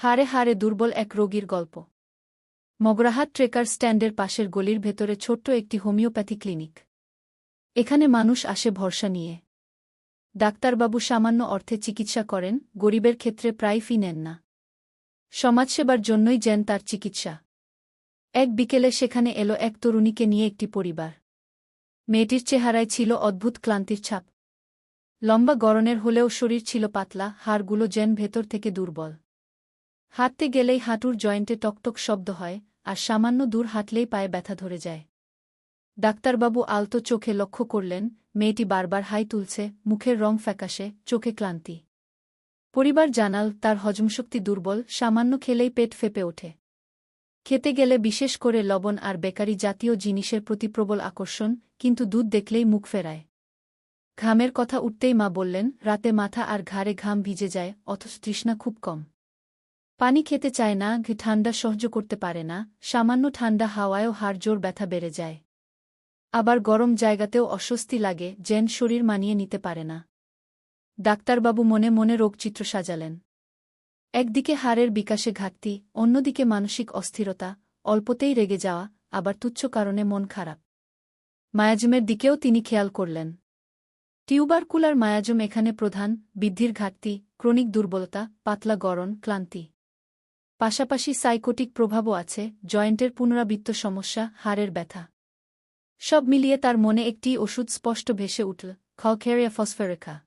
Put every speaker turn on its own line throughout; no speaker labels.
হারে হারে দুর্বল এক রোগীর গল্প। মগরাহাট ট্রেকার স্ট্যান্ডের পাশের গলির ভেতরে ছোট্ট একটি হোমিওপ্যাথি ক্লিনিক। এখানে মানুষ আসে ভরসা নিয়ে। ডাক্তারবাবু সামান্য অর্থে চিকিৎসা করেন, গরিবের ক্ষেত্রে প্রায় ফি নেন না। সমাজসেবার জন্যই যেন তার চিকিৎসা। এক বিকেলে সেখানে এলো এক তরুণীকে নিয়ে একটি পরিবার। মেয়েটির চেহারায় ছিল অদ্ভুত ক্লান্তির ছাপ। লম্বা গরনের হলেও শরীর ছিল পাতলা, হাড়গুলো যেন ভেতর থেকে দুর্বল। হাঁটতে গেলেই হাঁটুর জয়েন্টে টকটক শব্দ হয়, আর সামান্য দূর হাঁটলেই পায়ে ব্যথা ধরে যায়। ডাক্তারবাবু আলতো চোখে লক্ষ্য করলেন, মেয়েটি বারবার হাই তুলছে, মুখের রং ফ্যাকাশে, চোখে ক্লান্তি। পরিবার জানাল, তার হজমশক্তি দুর্বল, সামান্য খেলেই পেট ফেপে ওঠে। খেতে গেলে বিশেষ করে লবণ আর বেকারি জাতীয় জিনিসের প্রতি প্রবল আকর্ষণ, কিন্তু দুধ দেখলেই মুখ ফেরায়। ঘামের কথা উঠতেই মা বললেন, রাতে মাথা আর ঘাড়ে ঘাম ভিজে যায়, অথচ তৃষ্ণা খুব কম। পানি খেতে চায় না, ঘি ঠান্ডা সহ্য করতে পারে না, সামান্য ঠান্ডা হাওয়ায়ও হাড় জোর ব্যথা বেড়ে যায়। আবার গরম জায়গাতেও অস্বস্তি লাগে, যেন শরীর মানিয়ে নিতে পারে না। ডাক্তারবাবু মনে মনে রোগচিত্র সাজালেন। একদিকে হাড়ের বিকাশে ঘাটতি, অন্যদিকে মানসিক অস্থিরতা, অল্পতেই রেগে যাওয়া, আবার তুচ্ছ কারণে মন খারাপ। মায়াজমের দিকেও তিনি খেয়াল করলেন। টিউবারকুলার মায়াজম এখানে প্রধান, বৃদ্ধির ঘাটতি, ক্রনিক দুর্বলতা, পাতলা গরণ ক্লান্তি। পাশাপাশি সাইকোটিক প্রভাবও আছে, জয়েন্টের পুনরাবৃত্ত সমস্যা, হাড়ের ব্যথা। সব মিলিয়ে তার মনে একটি ওষুধ স্পষ্ট ভেসে উঠল খকেরিয়া ফসফেরেখা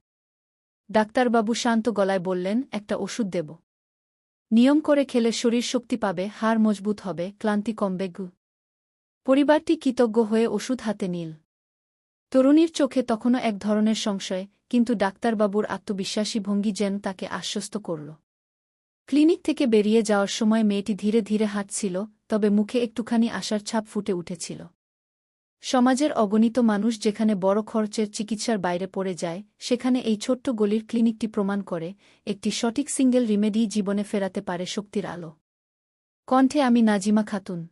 ডাক্তারবাবু শান্ত গলায় বললেন, একটা ওষুধ দেব। নিয়ম করে খেলে শরীর শক্তি পাবে, হাড় মজবুত হবে, ক্লান্তি কমবে, গু। পরিবারটি কৃতজ্ঞ হয়ে ওষুধ হাতে নিল। তরুণীর চোখে তখনও এক ধরনের সংশয়, কিন্তু ডাক্তারবাবুর আত্মবিশ্বাসী ভঙ্গি যেন তাকে আশ্বস্ত করল। ক্লিনিক থেকে বেরিয়ে যাওয়ার সময় মেয়েটি ধীরে ধীরে হাঁটছিল, তবে মুখে একটুখানি আশার ছাপ ফুটে উঠেছিল। সমাজের অগণিত মানুষ যেখানে বড় খরচের চিকিৎসার বাইরে পড়ে যায়, সেখানে এই ছোট্ট গলির ক্লিনিকটি প্রমাণ করে, একটি সঠিক সিঙ্গেল রিমেডি জীবনে ফেরাতে পারে শক্তির আলো। কণ্ঠে আমি নাজিমা খাতুন।